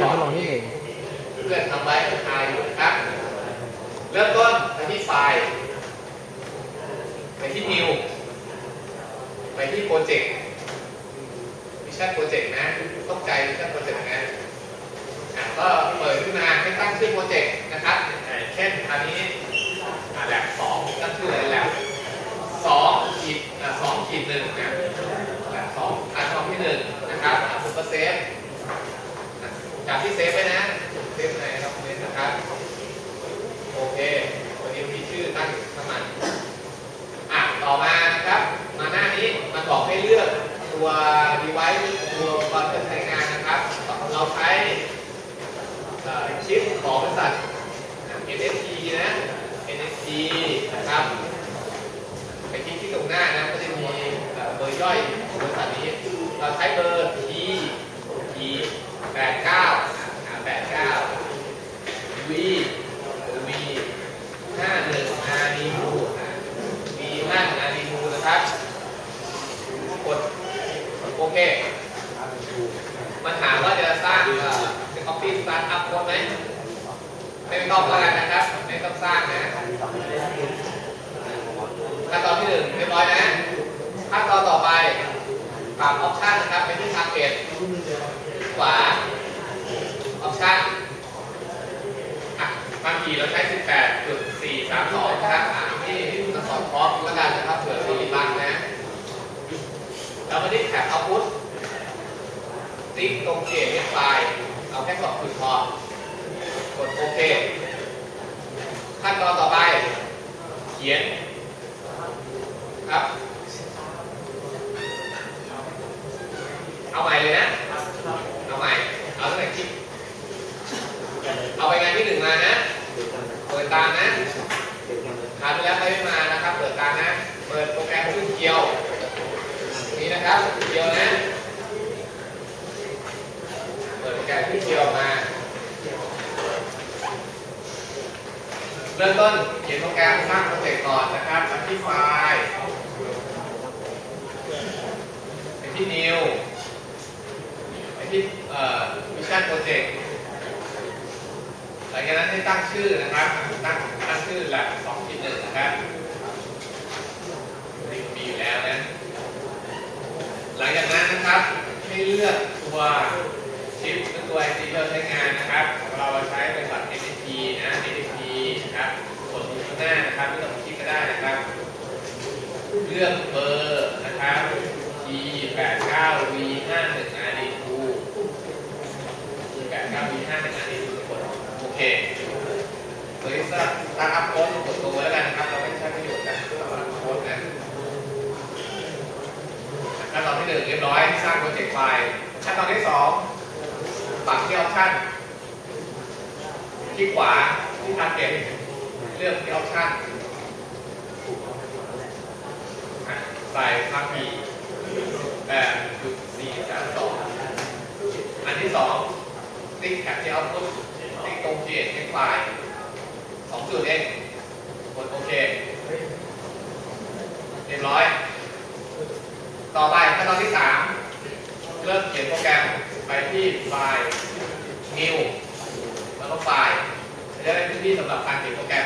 การทดลองที่เองเพื่อนทำไว้คาอยู่นะครับ เริ่มต้นไปที่ไฟล์ไปที่นิวไปที่โปรเจกต์มิชชั่นโปรเจกต์นะต้องใจมิชชั่นโปรเจกต์นะอะก็เปิดขึ้นมาให้ตั้งชื่อโปรเจกต์นะครับเช่นอันนี้อะแลบสองตั้งชื่ออะไรแลบสองขีดอะสองขีดหนึ่งนะแลบสองอันสองที่หนึ่งนะครับอะซุปเปอร์เซฟ จากที่เซฟไว้นะ เซฟไหนครับเซฟนะครับ โอเควันนี้มีชื่อตั้งน้ำมัน อะ ต่อมานะครับ มาหน้านี้มันบอกให้เลือกตัว device ตัวอุปกรณ์ที่จะใช้งานนะครับ เราใช้เอ่อชิป ของบริษัท NST นะ NST นะครับไปคลิกที่ตรงหน้านะก็จะมีเบอร์ย่อยของบริษัทนี้เราใช้เบอร์ T T 89อ่า89 V V 51 R D U V 51 R D U นะครับ กดโอเค มันถามว่าจะสร้างเอ่อเป็น Office Startup โค้ดไหม ไม่ต้องแล้วกันนะครับ ไม่ต้องสร้างนะขั้นตอนที่หนึ่งเรียบร้อยนะขั้นตอนต่อไปปรับออปชันนะครับไปที่ทาร์เก็ตขวาออปชันบางทีเราใช้ 18.432นะครับอ่านที่มาสอนคอร์สแล้วกันนะครับเผื่อมีบังนะเรามาที่แท็บเอาพุทติ๊กตรงเกียร์ไฟเอาแค่สองจุดพอ เค ขั้นตอนต่อไป เขียนครับ เอาใหม่เลยนะ เอาใหม่ เอาตั้งแต่คลิป เอาไปงานที่หนึ่งมานะ เปิดตามนะคราวที่แล้วไม่ได้มานะครับ เปิดตามนะ เปิดโปรแกรมขึ้นเกียว นี่นะครับเกียวนะ เปิดโปรแกรมขึ้นเกียวมา เริ่มต้นเขียนโปรแกรมสร้างโปรเจกต์ก่อนนะครับไปที่ไฟล์ไปที่ new ไปที่เอ่อ mission project หลังจากนั้นให้ตั้งชื่อนะครับ ตั้งตั้งชื่อแลบสองที่หนึ่งนะครับนี่มีอยู่แล้วนะ หลังจากนั้นนะครับให้เลือกตัวชิปตัว IC ที่เราใช้งานนะครับ เราใช้บริษัท NTT นะ NTT นะครับกดอยู่ข้างหน้านะครับไม่ต้องคลิกก็ได้นะครับ เลือกเบอร์นะครับ T 8 9 V 5 1 R D 2 8 9 V 5 1 R D 2กดโอเคเฮ้ยสตาร์ทอัพโค้ดกดตัวแล้วกันนะครับ เราไม่ใช้ประโยชน์กันสตาร์ทอัพโค้ดนะขั้นตอนที่หนึ่งเรียบร้อยสร้างโปรเจกต์ไฟล์ขั้นตอนที่สองปรับที่ออปชั่นที่ขวาที่ทาร์เก็ต เลือกที่ออปชั่นใส่พักมีแบบจุดสี่สามสองอันที่สองติ๊กแท็บที่เอาพุทติ๊กตรงเกียร์ที่ไฟล์สองจุดเองกดโอเคเรียบร้อย ต่อไปขั้นตอนที่3เริ่มเขียนโปรแกรมไปที่ไฟล์ new แล้วก็ไฟล์จะได้พื้นที่สำหรับการเขียนโปรแกรม